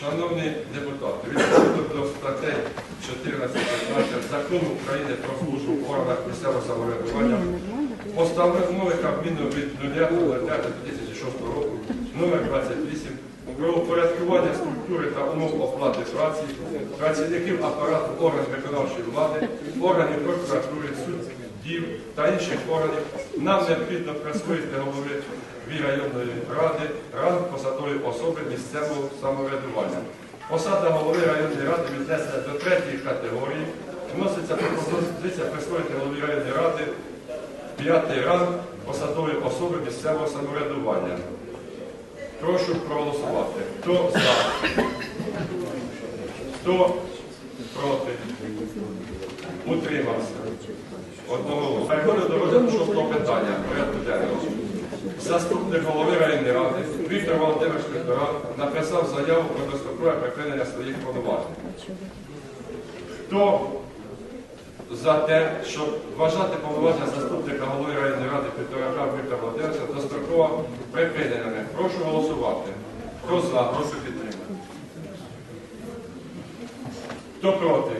Шановні депутати, відповідно до статей 14-15 Закону України про службу в органах місцевого самоврядування, постанови Кабміну від 0.05.2006 року номер 28 про упорядкування структури та умов оплати праці працівників апарату органів виконавчої влади, органів прокуратури, суддів та інших органів нам необхідно присвоїти голови районної ради ранг посадової особи місцевого самоврядування. Посада голови районної ради віднесена до третьої категорії. Вноситься пропозиція присвоїти голові районної ради п'ятий ранг посадової особи місцевого самоврядування. Прошу проголосувати. Хто за? Хто проти? Утримався. Одного. Переходимо до розгляду шостого питання порядку денного. Заступник голови районної ради Віктор Володимирович Федоран написав заяву про дострокове припинення своїх повноважень. Хто за те, щоб вважати повноваження заступника голови районної ради Федорака Віктора Володимировича достроково припиненими? Прошу голосувати. Хто за? Прошу підтримати. Хто проти?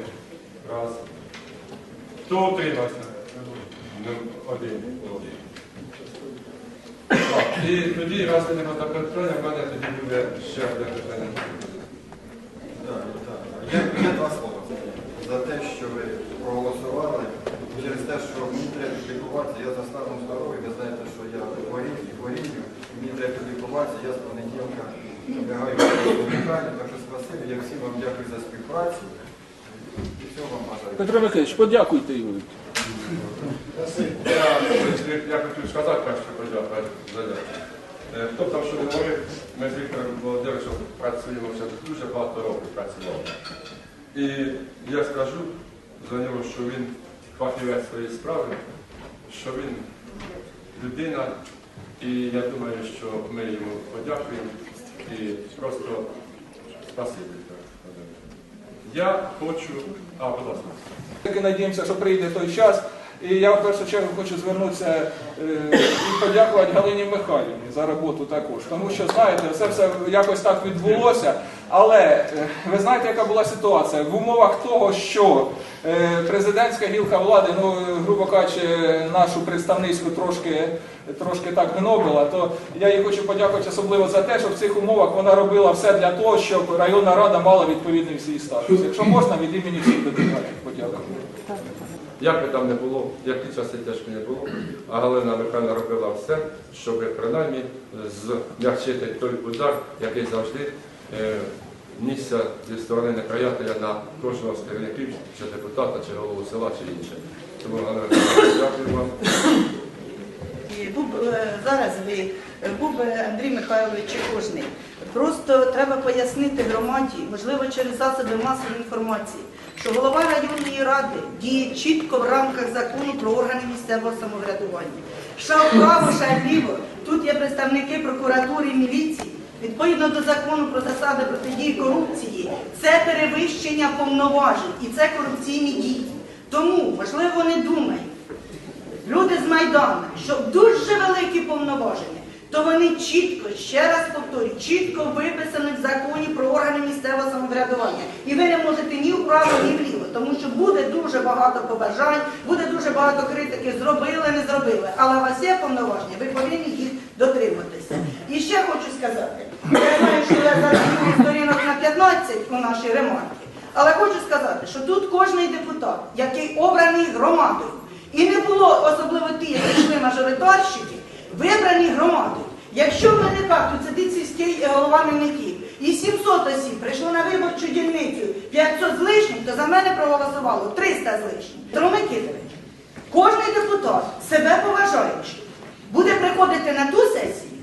Раз. Хто утримався? Ну, Один. Так, і тоді, раз не нема такого питання, в мене тоді буде ще одне питання. Так, так. Є, є два слова за те, що ви проголосували. Через те, що мені треба лікуватися, я за станом здоров'я, ви знаєте, що я хворію, хворію, мені треба лікуватися, я з понеділка лягаю в лікарню, так що спасибі, я всім вам дякую за співпрацю. І всього вам бажаю. Петро Михайлович, подякуйте Юрію. Я, хотів сказати перше подякувати за дякую. Е, Хто там що говорив, ми з Віктором Володимировичем працюємо вже дуже багато років працювали. І я скажу за нього, що він фахівець своєї справи, що він людина, і я думаю, що ми йому подякуємо і просто спасибі. Я хочу, а, будь ласка. Таки надіємося, що прийде той час. І я в першу чергу хочу звернутися е, і подякувати Галині Михайлівні за роботу також. Тому що, знаєте, все якось так відбулося. Але е, ви знаєте, яка була ситуація? В умовах того, що е, президентська гілка влади, ну, грубо кажучи, нашу представницьку трошки, трошки так гнобила, то я їй хочу подякувати особливо за те, що в цих умовах вона робила все для того, щоб районна рада мала відповідний свій статус. Якщо можна, від імені всіх депутатів подякувати. Як би там не було, які часи тяжкі не було, а Галина Михайловна робила все, щоб принаймні змягчити той удар, який завжди е, нісся зі сторони неприятеля на кожного з керівників, чи депутата, чи голову села, чи інше. Тому дякую вам. Е, зараз ви був Андрій Михайлович Чехожний. Просто треба пояснити громаді, можливо, через засоби масової інформації, що голова районної ради діє чітко в рамках закону про органи місцевого самоврядування. Ша вправо, ша вліво. Тут є представники прокуратури міліції. Відповідно до закону про засади протидії корупції, це перевищення повноважень і це корупційні дії. Тому, можливо, вони думають, люди з Майдану, що дуже великі повноваження, то вони чітко, ще раз повторюю, чітко виписані в законі про органи місцевого самоврядування. І ви не можете ні вправо, ні вліво, тому що буде дуже багато побажань, буде дуже багато критики, зробили, не зробили. Але у вас є повноваження, ви повинні їх дотриматися. І ще хочу сказати, я знаю, що я зараз сторінок на 15 у нашій ремарки, але хочу сказати, що тут кожний депутат, який обраний громадою, і не було особливо ті, які йшли мажоритарщики, вибрані громадою. Якщо в мене тут сидить сільський е, голова Мельників, і 700 осіб прийшло на виборчу дільницю 500 з лишнім, то за мене проголосувало 300 з лишнім. Микитович, кожний депутат, себе поважаючи, буде приходити на ту сесію,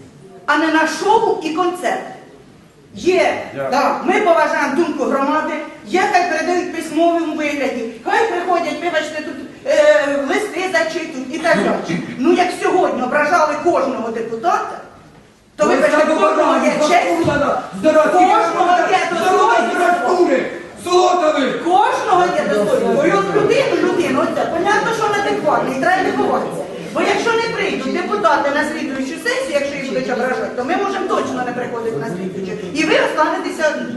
а не на шоу і концерт. Є, Дякую. так, ми поважаємо думку громади, є, хай передають письмовому вигляді, хай приходять, вибачте, тут е, листи зачитують і так далі. Ну як сьогодні ображали кожного депутата, то вибачте, кожного є честь, кожного є достоинство. Золотові! Кожного є достоинство. І от людину, людину, оце, понятно, що неадекватний, треба лікуватися. Бо якщо не прийдуть депутати на слідуючу сесію, якщо їх будуть ображати, то ми можемо точно не приходити на слідуючу. І ви останетеся одні.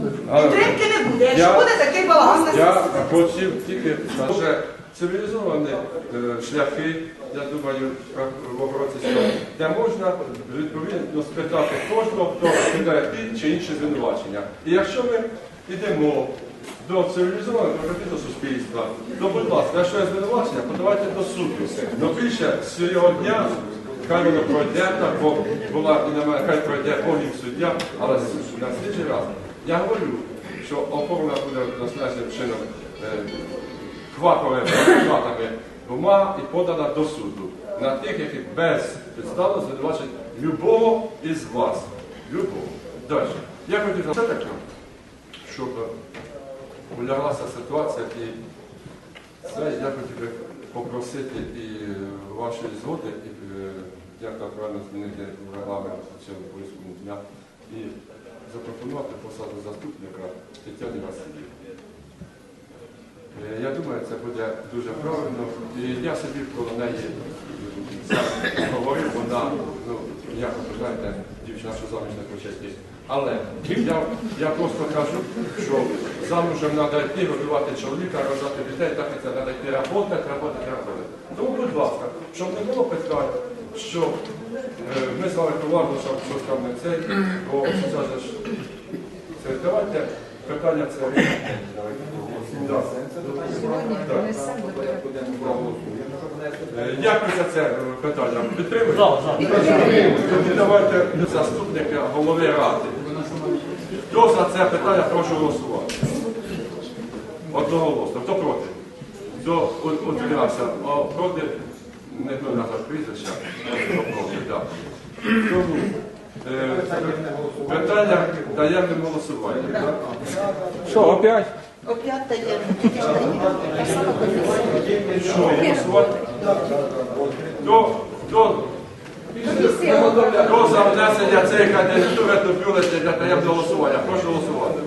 Але Підтримки не буде, якщо Я- буде такий баланс на Я сесії. хотів тільки дуже цивілізовані е, шляхи, я думаю, в обороці де можна відповідно спитати кожного, хто кидає ті чи інші звинувачення. І якщо ми йдемо до цивілізованого демократичного суспільства, то, будь ласка, якщо є звинувачення, подавайте до суду. Но більше з цього дня хай воно пройде, так, бо була і на мене, хай пройде Богів суддя, але на слідчий раз я говорю, що оформлена буде наслідним чином кваковими результатами ума і подана до суду на тих, які без підстави звинувачать любого із вас. Любого. Далі. Я хотів все таки, щоб уляглася ситуація і це я хотів би попросити і вашої згоди, і е, як правильно змінити регламент цього близького дня і запропонувати посаду заступника Тетяні Васильівні. Е, Я думаю, це буде дуже правильно. І я собі коло неї говорив, вона, ну, як ви знаєте, дівчина, що заміж не хоче. Але я, я просто кажу, що замужем треба йти, годувати чоловіка, рожати дітей, так і це треба йти роботи, роботи, роботи. Тому, будь ласка, щоб не було питань, що е, ми з вами поважно, що там не цей, бо ж це давайте питання це. Е, Дякую за це питання. Підтримуєте? Давайте заступника голови ради. Хто за це питання, прошу голосувати. Одноголосно. Хто проти? Хто утримався? Проти не буду назад прізвища. Так. Тому е, питання таємним голосуванням. так? Що, опять? Опять таємно. Що, голосувати? Хто за внесення цієї кандидатури до бюлетня для таємного голосування? Прошу голосувати.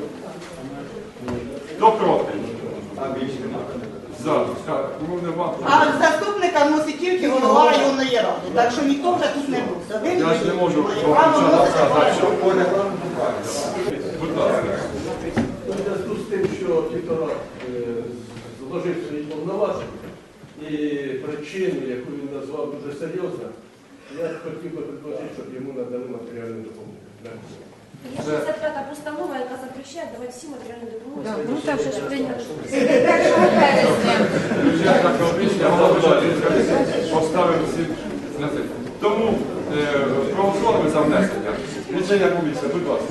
Хто проти? За. Так, Ну, нема. А заступника вносить тільки голова ради. Так що ніхто вже тут не буде. Я ж не можу право сказати, що голова. Будь ласка. У зв'язку з тим, що півтора зложив свої повноваження і причину, яку він назвав дуже серйозно, я хотів би предложити, щоб йому надали матеріальну допомогу. Є 65 постанова, яка запрещає давати всі матеріальні допомоги. Ну там же ж прийняли. Бюджетна комісія голови поставив всі на це. Тому е, проголосували за внесення. Рішення комісія, будь ласка.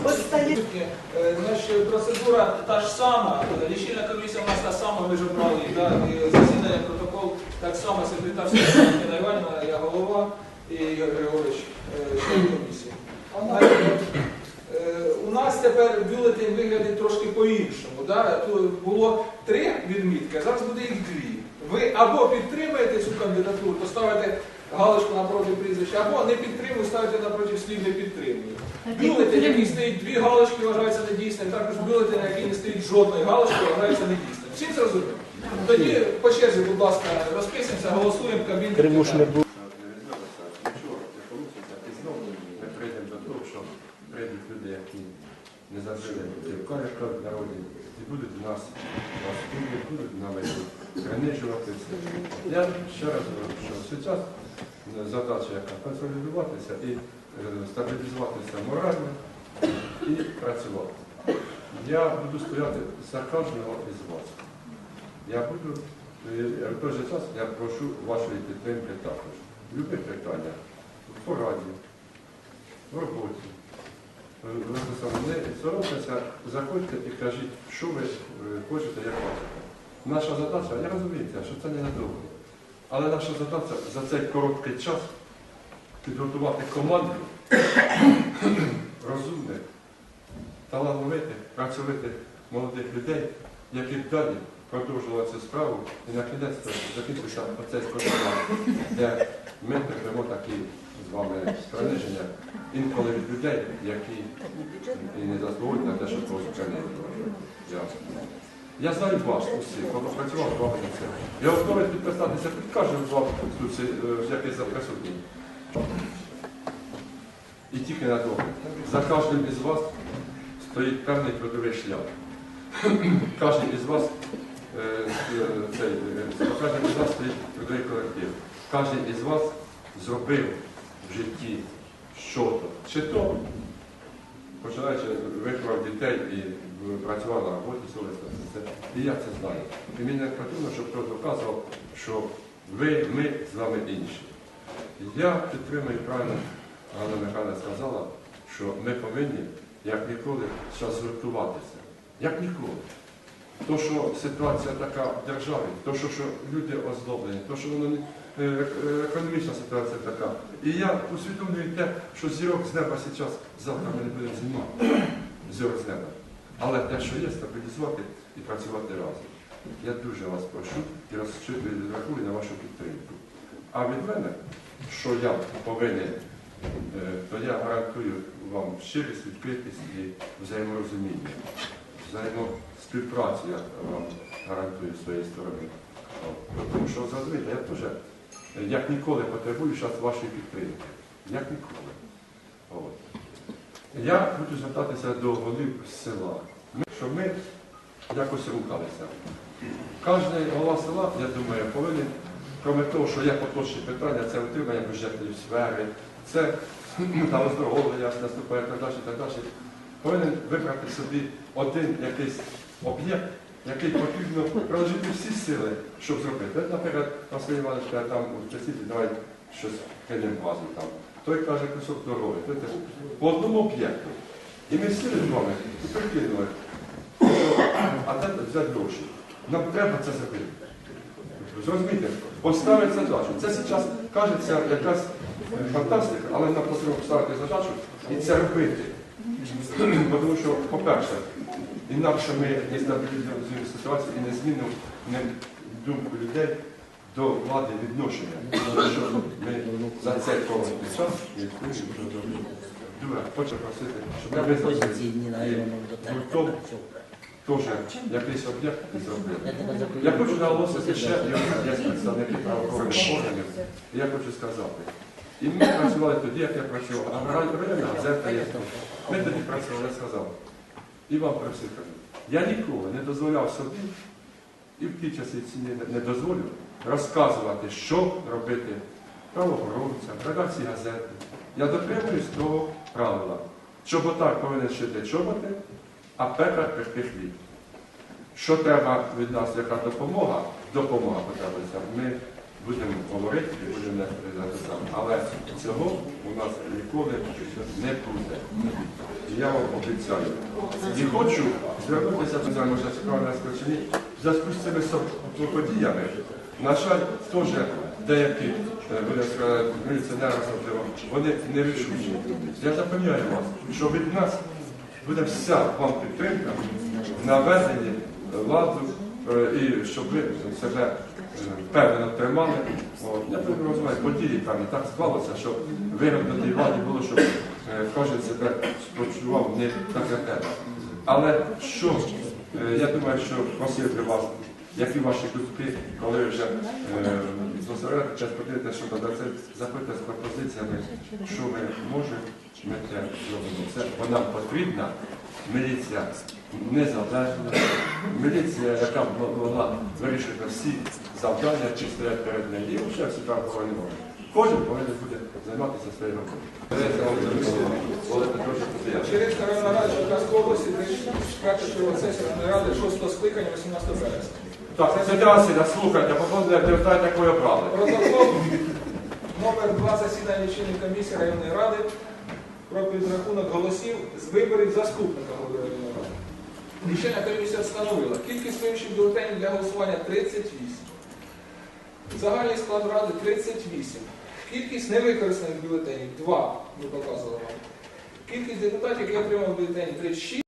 Значить, процедура та ж сама, лічильна комісія у нас та сама, ми ж обрали, да, і засідання, протокол, так само секретар Ніна Іванівна, я голова і Ігор Григорович, е, член комісії. Е, У нас тепер бюлетень виглядить трошки по-іншому. Да? Тут було три відмітки, а зараз буде їх дві. Ви або підтримуєте цю кандидатуру, то ставите галочку напроти прізвища, або не підтримую, ставити напроти слів не підтримую. Бюлетень, який стоїть дві галочки, вважається недійсним, також бюлетень, на який не стоїть жодної галочки, вважається недійсним. Всім зрозуміло? Тоді по черзі, будь ласка, розписуємося, голосуємо, кабінет. Нічого, не получиться. І знову ми прийдемо до того, що прийдуть люди, які не зажили в кариках в народі, і будуть у нас нас будуть, будуть навіть принижувати все. Я ще раз говорю, що зараз задача яка консолідуватися і е, стабілізуватися морально і працювати. Я буду стояти за кожного із вас. Я буду, е, в той же час я прошу вашої підтримки також. В любих питаннях, в пораді, в роботі. Е, Не соромтеся, заходьте і кажіть, що ви хочете, як хочете. Наша задача, я розумію, що це ненадовго. Але наша задача за цей короткий час підготувати команду розумних, талановитих, працьовитих молодих людей, які б далі продовжували цю справу і на кінець закінчився оцей скотина, де ми терпимо такі з вами приниження інколи від людей, які і не заслуговують на те, когось принижувати. Я- Я знаю вас усіх, бо працював з вами на це. Я готовий підписатися під кожним з вами тут, е, який за присутній. І тільки на тому. За кожним із вас стоїть певний трудовий шлях. кожен із вас е, е, цей, кожен із вас стоїть трудовий колектив. Кожен із вас зробив в житті що-то. Чи то, починаючи виховав дітей і працював на роботі. Це, і я це знаю. І мені не потрібно, щоб хтось доказував, що ви, ми з вами інші. Я підтримую правильно, Ганна Михайловна сказала, що ми повинні, як ніколи, зараз згуртуватися. Як ніколи. То, що ситуація така в державі, то, що, що люди озлоблені, то, що воно е, е, економічна ситуація така. І я усвідомлюю те, що зірок з неба зараз, завтра ми не будемо знімати зірок з неба. Але те, що є, стабілізувати і працювати разом. Я дуже вас прошу і рахую на вашу підтримку. А від мене, що я повинен, е, то я гарантую вам щирість, відкритість і взаєморозуміння, взаємоспівпрацю я вам гарантую з своєї сторони. Тому що зрозумієте, я теж як ніколи потребую зараз вашої підтримки. Як ніколи. От. Я хочу звертатися до голів села, щоб ми якось рухалися. Кожен голова села, я думаю, повинен, крім того, що є поточні питання, це утримання бюджетної сфери, це ну, там оздоровлення наступає так далі, так далі. Повинен вибрати собі один якийсь об'єкт, який потрібно приложити всі сили, щоб зробити. Наприклад, Василь Іванович каже, там у Часівці, давай щось кинемо базу там. Той каже кусок дороги, по одному об'єкту. І ми сіли з вами і прикинули, а де взяти гроші? Нам треба це зробити. Зрозумієте, поставити задачу. Це зараз кажеться якась фантастика, але нам потрібно поставити задачу і це робити. Тому що, по-перше, інакше ми не стабілізуємо ситуацію і не змінимо не думку людей до влади відношення. Тому що ми за цей короткий час відповідаємо. Друге, хочу просити, щоб ми визначили гуртом теж якийсь об'єкт і зробили. Я хочу наголосити ще, я є представники правоохоронних органів, і я хочу сказати. І ми працювали тоді, як я працював, а районна газета є. Ми тоді працювали, я сказав. І вам про всіх кажу. Я ніколи не дозволяв собі, і в ті часи не- не дозволю, розказувати, що робити правоохоронцям, редакції газети. Я дотримуюсь того правила. Чоботар повинен шити чоботи, а пекар пекти хліб. Що треба від нас, яка допомога? Допомога потребується. Ми будемо говорити і будемо нести за саме. Але цього у нас ніколи не буде. Я вам обіцяю. І хочу звернутися до нас чи в зв'язку з цими подіями. На жаль, теж деякі, е, міліціонери вони не рішучі. Я запевняю вас, що від нас буде вся вам підтримка на веденні ладу е, і щоб ви себе е, впевнено тримали. Я тут розумію, події певні так склалося, що вигодно тій владі було, щоб е, кожен себе почував не так як треба. Але що, я думаю, що просив би вас, які ваші кутки, коли вже час подивитися, що тоді це заходьте з пропозиціями, що ми можемо, ми це зробимо. Це вона потрібна, міліція незалежна, міліція, яка могла вирішити всі завдання, чи стоять перед нею, і вже всі так не може. Кожен повинен буде займатися своєю роботою. Черівська районна рада Черкаської області, 34 сесія ради 6 скликання 18 березня. Так, Святя Василя, слухайте, походу, депутат, якої обрали. Протокол номер 2 засідання лічильної комісії районної ради про підрахунок голосів з виборів заступника голови районної ради. Лічильна комісія встановила кількість вирішень бюлетенів для голосування 38. Загальний склад ради 38. Кількість невикористаних бюлетенів 2, ми показували вам. Кількість депутатів, які отримали бюлетені 36.